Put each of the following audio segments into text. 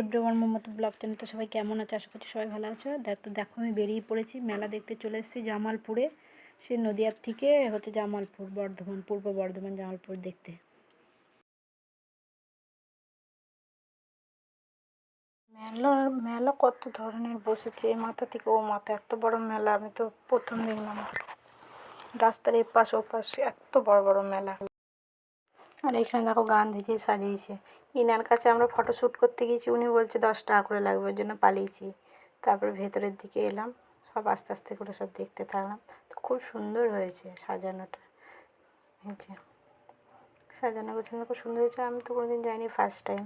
Everyone, Mohammad blog channel, তো সবাই কেমন আছে? আশা করছি সবাই ভালো আছো। দেখ, তো দেখো, আমি বেরিয়ে পড়েছি। মেলা দেখতে চলে এসেছি জামালপুরে। সে নদিয়ার থেকে হচ্ছে জামালপুর, বর্ধমান, পূর্ব বর্ধমান জামালপুর দেখতে। মেলা মেলা কত ধরনের বসেছে। এ মাথা থেকে ও মাথা, এত বড় মেলা। আমি তো প্রথম দেখলাম। রাস্তার এপাশ ওপাশ, এত বড় বড় মেলা। আর এখানে দেখো গান্ধীজি সাজিয়েছে। ইনার কাছে আমরা ফটো শ্যুট করতে গিয়েছি, উনি বলছে দশ টাকা করে লাগবে জন্য পালিয়েছি। তারপরে ভেতরের দিকে এলাম, সব আস্তে আস্তে করে সব দেখতে থাকলাম। তো খুব সুন্দর হয়েছে সাজানোটা। হয়েছে সাজানো গোছানো খুব সুন্দর হয়েছে, আমি তো কোনোদিন যাইনি ফার্স্ট টাইম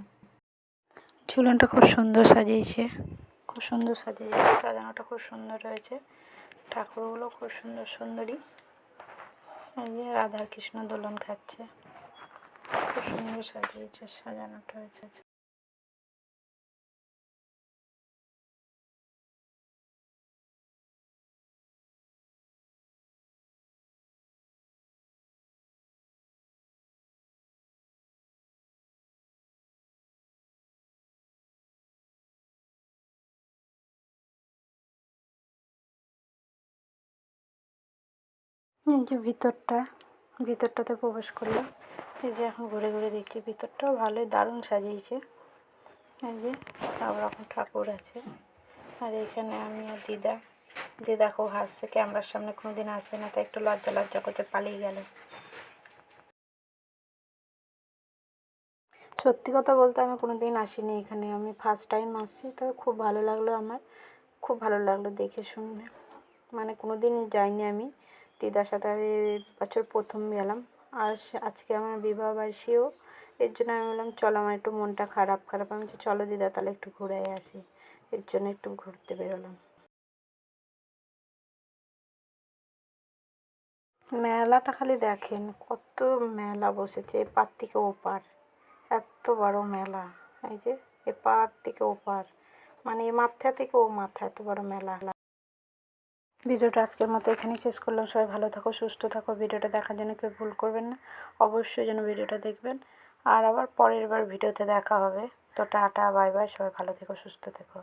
ঝুলনটা খুব সুন্দর সাজিয়েছে, খুব সুন্দর সাজিয়েছে, সাজানোটা খুব সুন্দর হয়েছে। ঠাকুরগুলো খুব সুন্দর সুন্দরী। রাধার কৃষ্ণ দোলন খাচ্ছে। সুন্দর সাজিয়েছে সাজানোটা হয়েছে। যে ভিতরটা ভিতরটাতে প্রবেশ করলাম। এই যে এখন ঘুরে ঘুরে দেখছি, ভিতরটাও ভালোই দারুণ সাজিয়েছে। এই যে সব রকম ঠাকুর আছে। আর এখানে আমি আর দিদা দিদা খুব হাসছে, ক্যামেরার সামনে কোনো দিন আসে না, তাই একটু লজ্জা লজ্জা করছে, পালিয়ে গেল। সত্যি কথা বলতে আমি কোনো দিন আসিনি এখানে, আমি ফার্স্ট টাইম আসছি, তবে খুব ভালো লাগল আমার, খুব ভালো লাগল দেখে শুনে। মানে কোনো দিন যাইনি আমি, দিদার সাথে বছর প্রথম গেলাম। আর আজকে আমার বিবাহ বার্ষিকও। এর জন্য আমি বললাম, চলো আমার একটু মনটা খারাপ খারাপ। আমি বলছি, চলো দিদা, তাহলে একটু ঘুরে আসি। এর জন্য একটু ঘুরতে বেরোলাম। মেলাটা খালি দেখেন, কত মেলা বসেছে এপার থেকে ওপার। এত বড় মেলা, এই যে এপার থেকে ওপার। মানে এ মাথা থেকে ও মাথা, এত বড় মেলা। ভিডিওটা আজকের মতো এখানেই শেষ করলাম। সবাই ভালো থাকো, সুস্থ থাকো। ভিডিওটা দেখার জন্য কেউ ভুল করবেন না। অবশ্যই যেন ভিডিওটা দেখবেন। আর আবার পরের বার ভিডিওতে দেখা হবে। তো টাটা, বাই বাই। সবাই ভালো থেকো, সুস্থ থেকো।